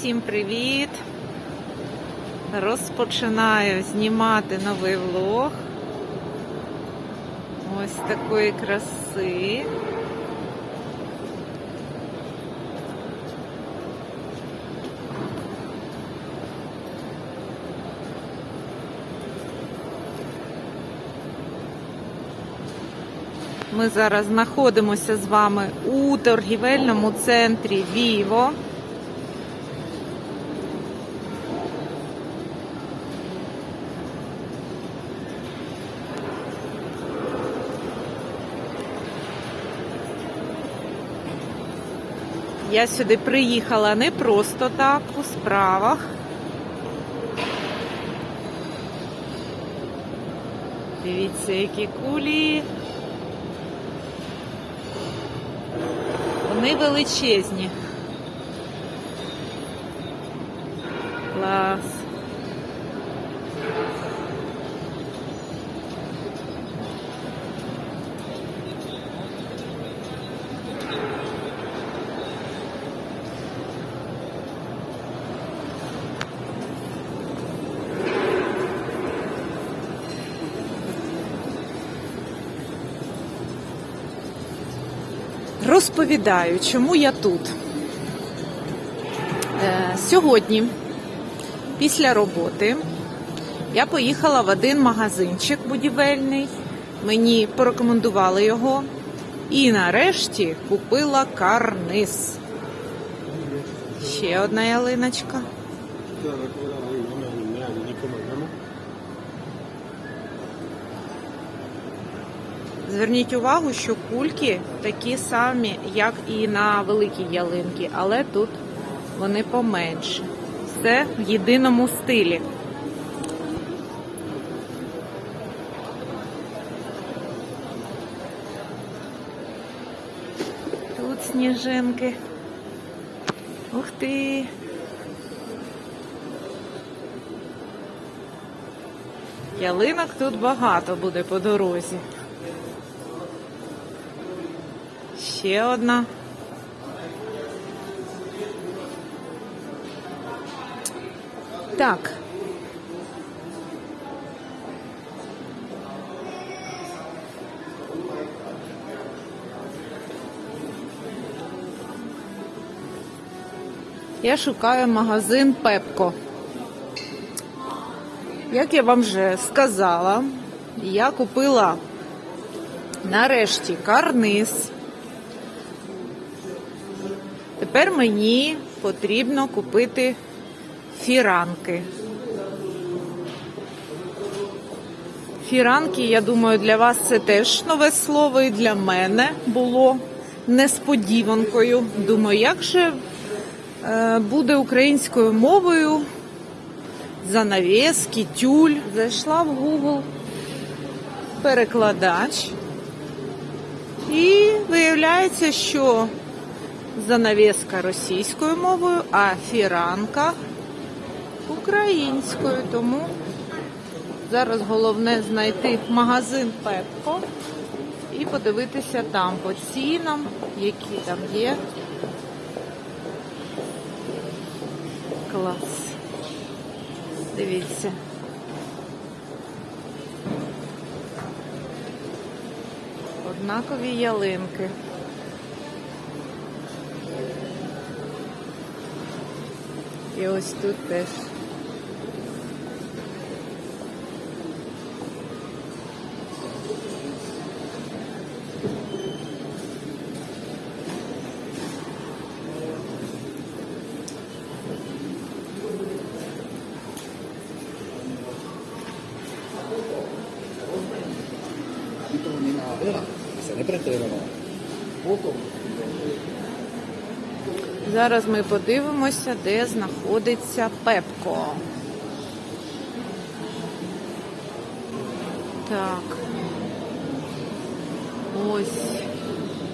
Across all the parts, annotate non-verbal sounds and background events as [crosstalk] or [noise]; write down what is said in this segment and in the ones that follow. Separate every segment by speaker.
Speaker 1: Всім привіт! Розпочинаю знімати новий влог. Ось такої краси. Ми зараз знаходимося з вами у торгівельному центрі Віво. Я сюди приїхала не просто так, у справах. Дивіться, які кулі. Вони величезні. Клас. Розповідаю, чому я тут. Е, Сьогодні, після роботи, я поїхала в один магазинчик будівельний. Мені порекомендували його. І нарешті купила карниз. Ще одна ялиночка. Зверніть увагу, що кульки такі самі, як і на великій ялинці, але тут вони поменше. Все в єдиному стилі. Тут сніжинки. Ух ти! Ялинок тут багато буде по дорозі. Ще одна. Так. Я шукаю магазин Пепко. Як я вам вже сказала, я купила нарешті карниз. Тепер мені потрібно купити фіранки. Фіранки, я думаю, для вас це теж нове слово і для мене було несподіванкою. Думаю, як же е, буде українською мовою занавески, тюль. Зайшла в Google перекладач. І виявляється, що занавеска російською мовою, а фіранка українською. Тому зараз головне знайти магазин Пепко і подивитися там по цінам, які там є. Клас. Дивіться. Однакові ялинки. І ось тут теж.
Speaker 2: Se ne pretendano poco
Speaker 1: Зараз ми подивимося, де знаходиться Пепко. Так. Ось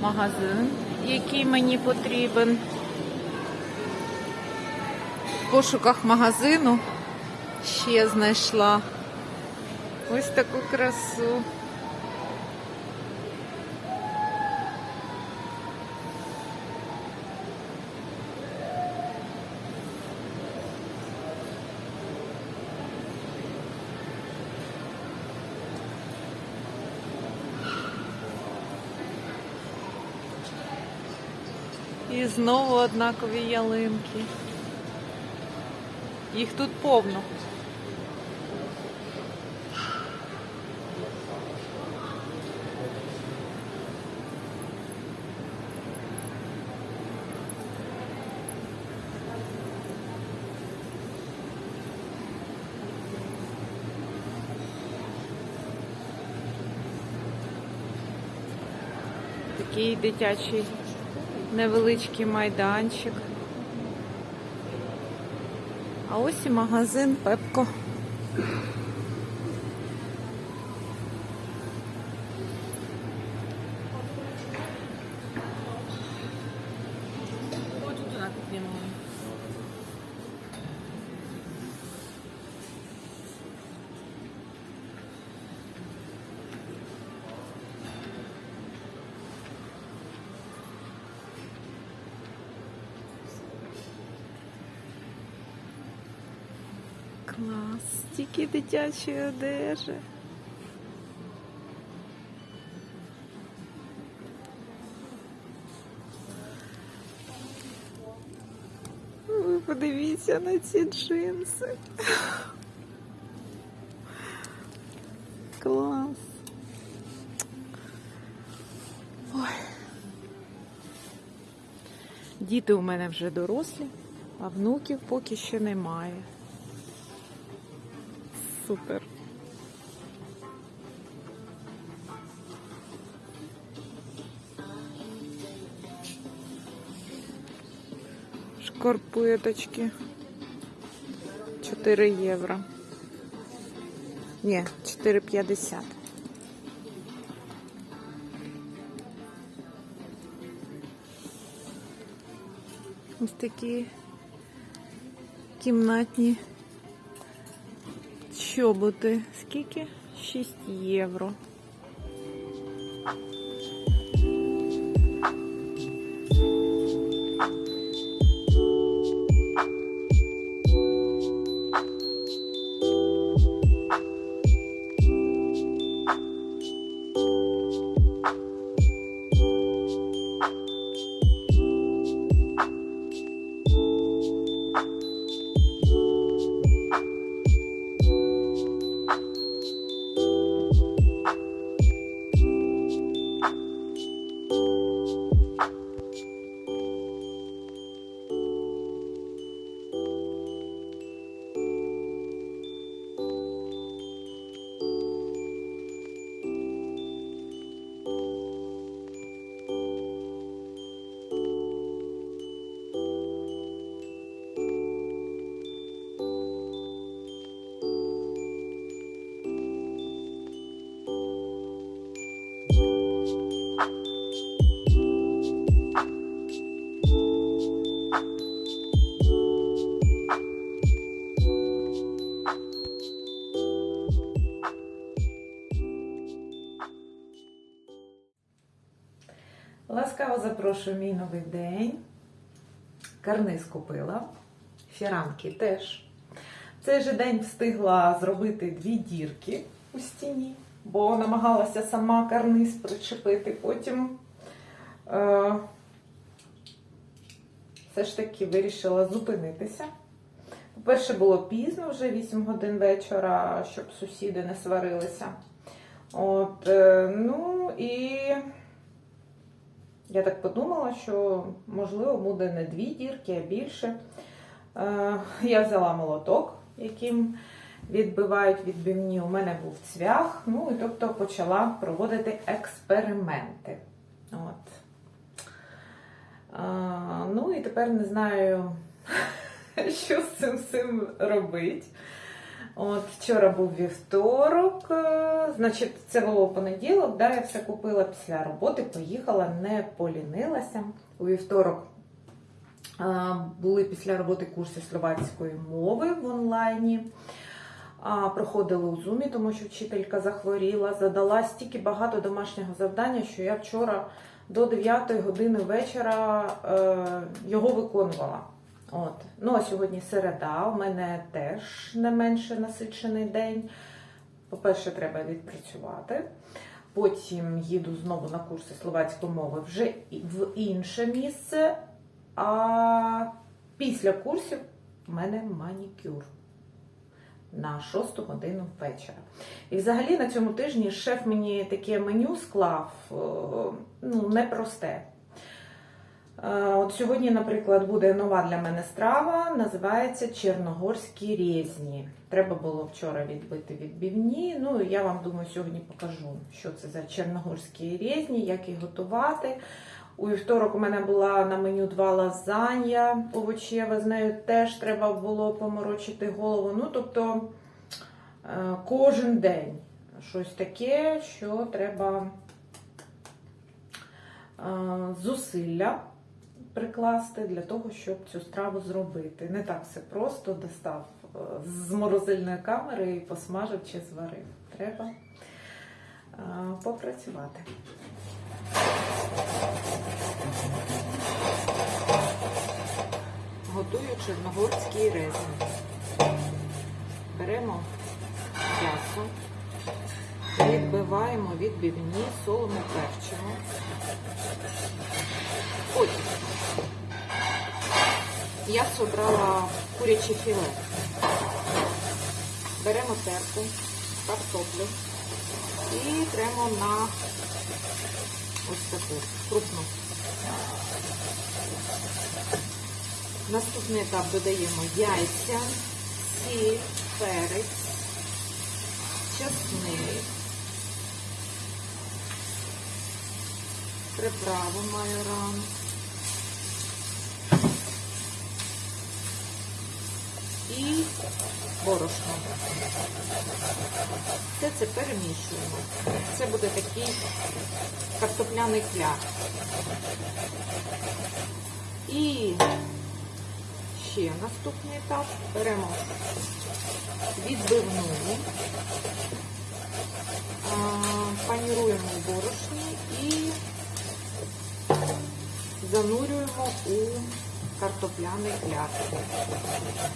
Speaker 1: магазин, який мені потрібен. В пошуках магазину ще знайшла ось таку красу. Знову однакові ялинки. Їх тут повно. Такий дитячий невеличкий майданчик. А ось і магазин Пепко. Клас, стільки дитячої одежі. Ви подивіться на ці джинси. Клас. Ой. Діти у мене вже дорослі, а внуків поки ще немає. Супер. Шкарпеточки. 4 євро. Ні, 4,50. Ось такі кімнатні чоботи. Скільки? 6 євро. Запрошую мій новий день. Карниз купила, фіранки теж. Цей же день встигла зробити дві дірки у стіні, бо намагалася сама карниз причепити. Потім е, все ж таки вирішила зупинитися. По-перше, було пізно, вже 8 годин вечора, щоб сусіди не сварилися. От, е, ну і я так подумала, що можливо буде не дві дірки, а більше. Е, Я взяла молоток, яким відбивають відбивні. У мене був цвях, ну і тобто почала проводити експерименти. От. Ну і тепер не знаю, [laughs] що з цим всім робити. От вчора був вівторок, е, значить, це було понеділок, да, я все купила після роботи, поїхала, не полінилася. У вівторок були після роботи курси словацької мови в онлайні. А, Проходили у зумі, тому що вчителька захворіла, задала стільки багато домашнього завдання, що я вчора до 9 години вечора е, його виконувала. От. Ну, а сьогодні середа, у мене теж не менше насичений день. По-перше, треба відпрацювати. Потім їду знову на курси словацької мови вже в інше місце. А після курсів в мене манікюр на 6 годину вечора. І взагалі на цьому тижні шеф мені таке меню склав е, ну, непросте. От сьогодні, наприклад, буде нова для мене страва, називається Чорногорські різні. Треба було вчора відбити відбивні. Ну, я вам думаю, сьогодні покажу, що це за чорногорські різні, як їх готувати. У вівторок у мене була на меню два лазанья овочєва, з нею теж треба було поморочити голову. Ну, тобто е, кожен день щось таке, що треба е, зусилля прикласти для того, щоб цю страву зробити. Не так все просто достав е, з морозильної камери і посмажив чи зварив. Треба е, попрацювати. Готую чорногорський резин. Беремо відбивні, солимо перчимо. Потім я собрала куряче філе. Беремо терку, картоплю і тремо на ось таку крупну. Наступний етап додаємо яйця, сіль, перець, чесник, приправу майоран. І борошно. Все це перемішуємо. Це буде такий картопляний кляр. І ще наступний етап. Беремо відбивну, паніруємо борошні і занурюємо у картопляний кляр.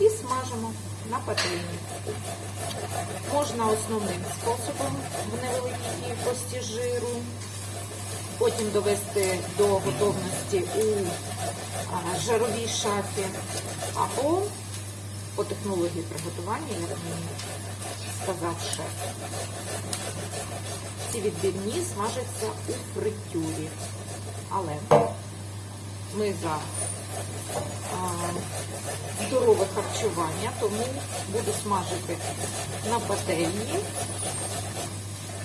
Speaker 1: І смажимо на пательні. Можна основним способом в невеликій кількості жиру. Потім довести до готовності у а, жаровій шафі або по технології приготування, як мені сказав шеф. Ці відбивні смажаться у фритюрі. Але ми за здорове харчування, тому буду смажити на пательні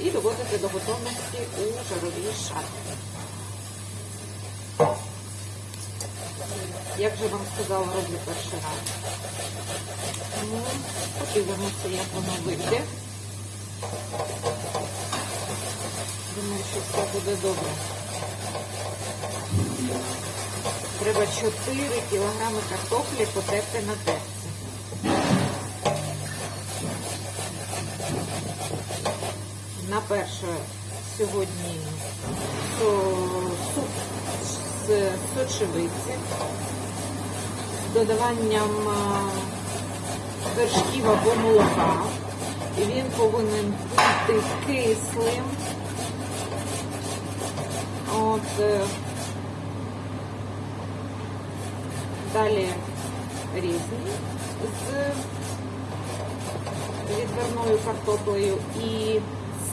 Speaker 1: і доводити до готовності у жаровій шафі. Як же вам сказала, роблю перший раз. Тому подивимося, як воно вийде. Думаю, що все буде добре. Треба 4 кілограми картоплі потерти на терці. На перше сьогодні суп з сочевиці з додаванням вершків або молока. І він повинен бути кислим. От, е, далі різні з відварною картоплею і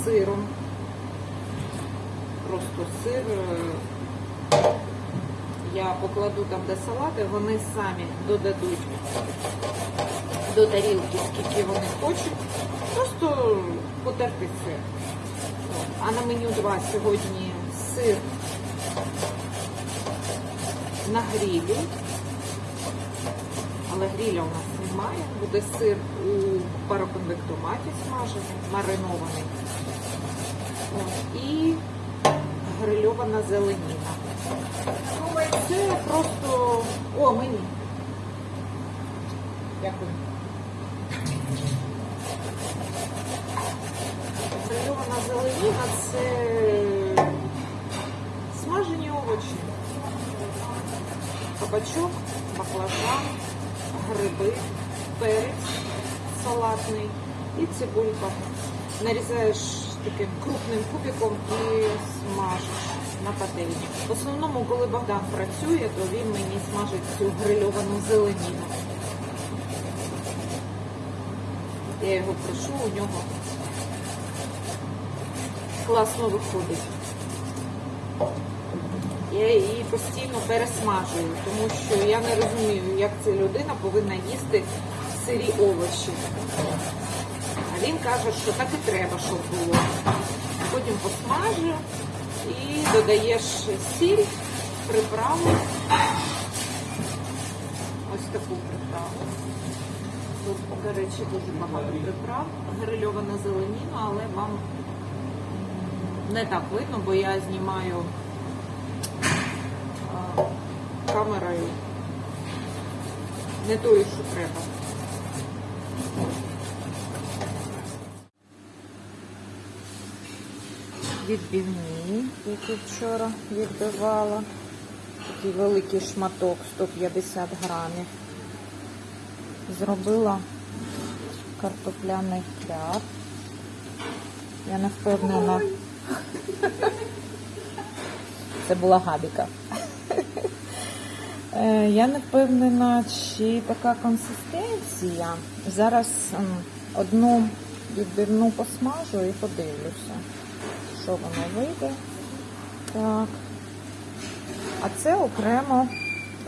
Speaker 1: сиром. Просто сир. е, Я покладу там, де салати, вони самі додадуть до тарілки, скільки вони хочуть. Просто потерти сир. А на меню 2 сьогодні сир на грілі. Але гріля у нас немає. Буде сир у пароконвектоматі смажений, маринований. І грильована зеленіна. Це просто... О, мені. Дякую. Грильована зеленіна це смажені овочі. Кабачок, баклажан, гриби, перець салатний і цибулька. Нарізаєш таким крупним кубиком і смажиш. на пательні. В основному, коли Богдан працює, то він мені смажить цю грильовану зеленіну. Я його прошу, у нього класно виходить. Я її постійно пересмажую, тому що я не розумію, як ця людина повинна їсти сирі овочі. А він каже, що так і треба, щоб було. Потім посмажу і додаєш сіль, приправу. Ось таку приправу. Тут, до речі, дуже багато приправ. Грильована зеленіна, але вам не так видно, бо я знімаю камерою не тою, що треба. Відбивні, які вчора відбивала. Такий великий шматок 150 грамів. Зробила картопляний хляб. Я не впевнена. Це була габіка. Е, Я не впевнена, чи така консистенція. Зараз одну відбивну посмажу і подивлюся, що воно вийде. Так. А це окремо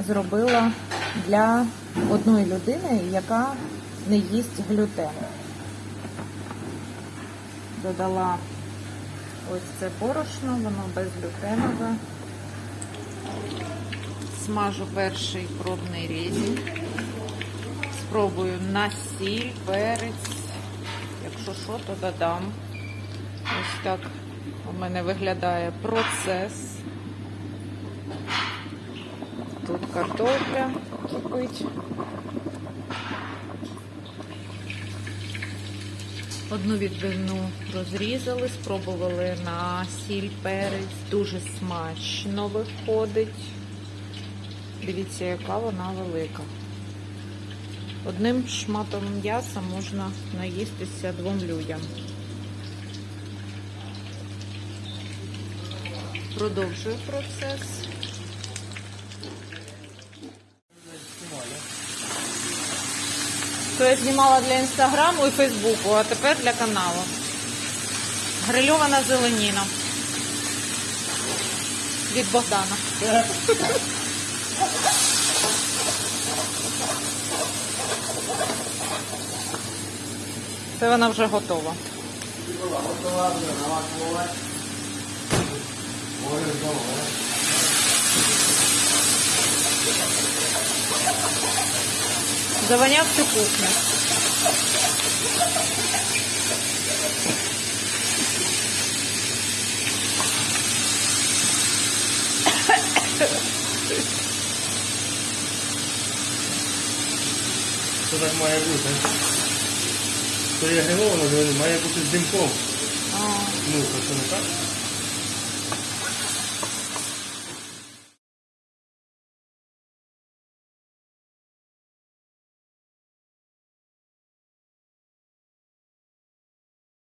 Speaker 1: зробила для одної людини, яка не їсть глютен. Додала ось це борошно, воно безглютенове. Смажу перший пробний різі. Спробую на сіль, перець. Якщо що, то додам. Ось так у мене виглядає процес. Тут картопля кипить. Одну відбивну розрізали, спробували на сіль перець. Дуже смачно виходить. Дивіться, яка вона велика. Одним шматом м'яса можна наїстися двом людям. Продовжую процес. То я знімала для інстаграму і фейсбуку, а тепер для каналу. Грильована зеленіна. Від Богдана. Це вона вже готова. Завоняв всю кухню.
Speaker 2: Що так має бути? То є гриловано, має бути з димком. Ну, то не так?